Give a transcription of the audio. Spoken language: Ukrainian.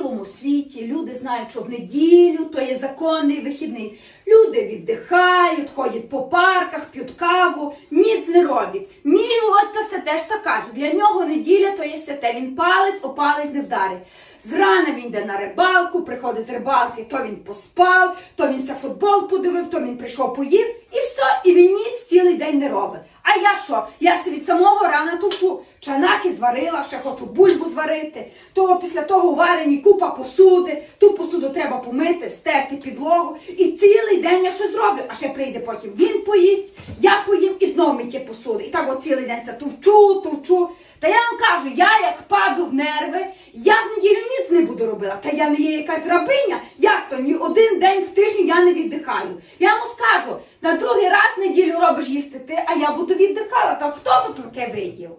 цілому світі люди знають, що в неділю то є законний вихідний. Люди віддихають, ходять по парках, п'ють каву, ніц не роблять. Мій отто все теж так каже. Для нього неділя то є святе. Він палець, о палець не вдарить. Зрана він йде на рибалку, приходить з рибалки, то він поспав, то він ся футбол подивив, то він прийшов поїв, і все, і він ніц цілий день не робить. А я що? Я від самого рана тушу. Чанахи зварила, ще хочу бульбу зварити. То після того варені купа посуди, ту посуду треба помити, стерти підлогу. І цілий день я щось зроблю. А ще прийде потім він поїсть, я поїм і знов миттє посуди. І так от цілий день це товчу, товчу. Та я вам кажу, я як паду в нерви, я в неділю ніц не буду робила. Та я не є якась рабиня. Як то ні один день в тижні я не віддихаю. Я вам скажу, на другий раз неділю робиш їсти ти, а я буду віддихала. Та хто тут таке видів?